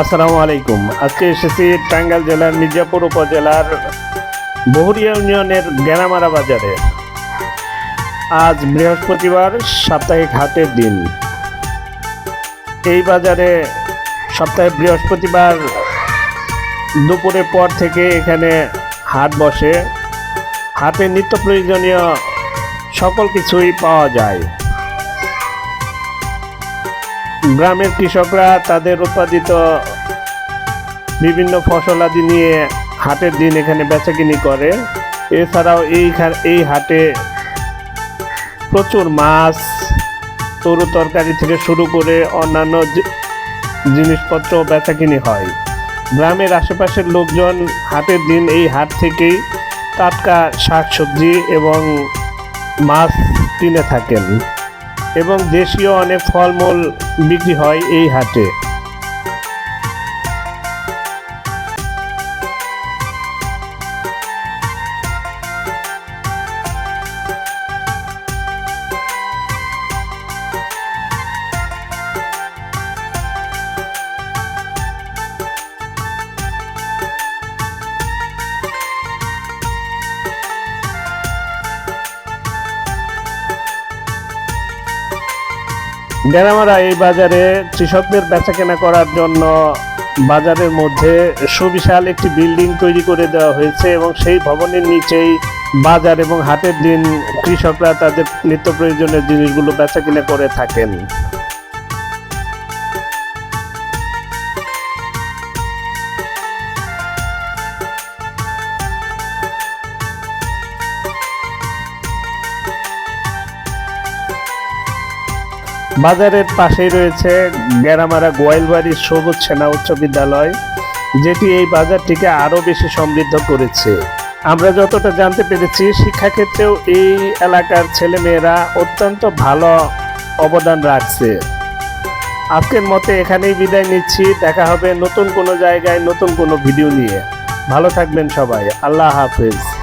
আসসালামু আলাইকুম। আজকে এসেছি টাঙ্গাইল জেলার মির্জাপুর উপজেলার বহুরিয়া ইউনিয়নের গ্যানামারা বাজারে। আজ বৃহস্পতিবার, সাপ্তাহিক হাটের দিন। এই বাজারে সপ্তাহে বৃহস্পতিবার দুপুরের পর থেকে এখানে হাট বসে। হাটে নিত্য প্রয়োজনীয় সকল কিছুই পাওয়া যায়। গ্রামের কৃষকরা তাদের উৎপাদিত বিভিন্ন ফসলাদি নিয়ে হাটের দিন এখানে বেচাকিনি করে। এছাড়াও এই এই হাটে প্রচুর মাছ, তরু তরকারি থেকে শুরু করে অন্যান্য জিনিসপত্র বেচাকিনি হয়। গ্রামের আশেপাশের লোকজন হাটের দিন এই হাট থেকেই টাটকা শাকসবজি এবং মাছ কিনে থাকেন। এবং দেশীয় অনেক ফলমূল বিক্রি হয় এই হাটে। গ্রামারা এই বাজারে কৃষকদের বেচা কেনা করার জন্য বাজারের মধ্যে সুবিশাল একটি বিল্ডিং তৈরি করে দেওয়া হয়েছে এবং সেই ভবনের নিচেই বাজার এবং হাটের দিন কৃষকরা তাদের নিত্য প্রয়োজনের জিনিসগুলো বেচা বেচাকেনা করে থাকেন। বাজারের পাশেই রয়েছে গেরামারা গোয়ালবাড়ির সবুজ সেনা উচ্চ বিদ্যালয়, যেটি এই বাজারটিকে আরও বেশি সমৃদ্ধ করেছে। আমরা যতটা জানতে পেরেছি, শিক্ষাক্ষেত্রেও এই এলাকার ছেলেমেয়েরা অত্যন্ত ভালো অবদান রাখছে। আজকের মতে এখানেই বিদায় নিচ্ছি। দেখা হবে নতুন কোনো জায়গায় নতুন কোনো ভিডিও নিয়ে। ভালো থাকবেন সবাই। আল্লাহ হাফেজ।